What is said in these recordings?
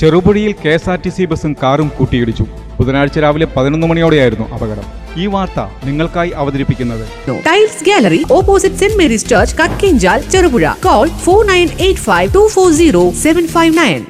ചെറുപുഴയിൽ K S R T C ബസും കാറും കൂട്ടിയിടിച്ചു. ബുധനാഴ്ച രാവിലെ പതിനൊന്ന് മണിയോടെയായിരുന്നു അപകടം. ഈ വാർത്ത നിങ്ങൾക്കായി അവതരിപ്പിക്കുന്നത്. Tiles gallery opposite saint Mary's church Kakkenchal Cherupuzha call four nine eight five two four zero seven five nine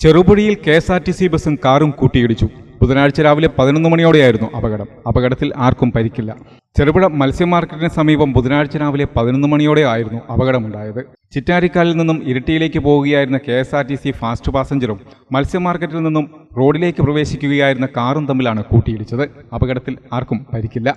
ചെറുപുഴയിൽ K S R T C ബസും കാറും കൂട്ടിയിടിച്ചു. ബുധനാഴ്ച രാവിലെ പതിനൊന്ന് മണിയോടെയായിരുന്നു അപകടം. അപകടത്തിൽ ആർക്കും പരിക്കില്ല. ചെറുപുഴ മത്സ്യ മാർക്കറ്റിന് സമീപം ബുധനാഴ്ച രാവിലെ പതിനൊന്ന് മണിയോടെ ആയിരുന്നു അപകടമുണ്ടായത്. ചിറ്റാരിക്കാലിൽ നിന്നും ഇരിട്ടിയിലേക്ക് പോവുകയായിരുന്ന K S R T C fast പാസഞ്ചറും മത്സ്യ മാർക്കറ്റിൽ നിന്നും റോഡിലേക്ക് പ്രവേശിക്കുകയായിരുന്ന കാറും തമ്മിലാണ് കൂട്ടിയിടിച്ചത്. അപകടത്തിൽ ആർക്കും പരിക്കില്ല.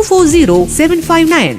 240759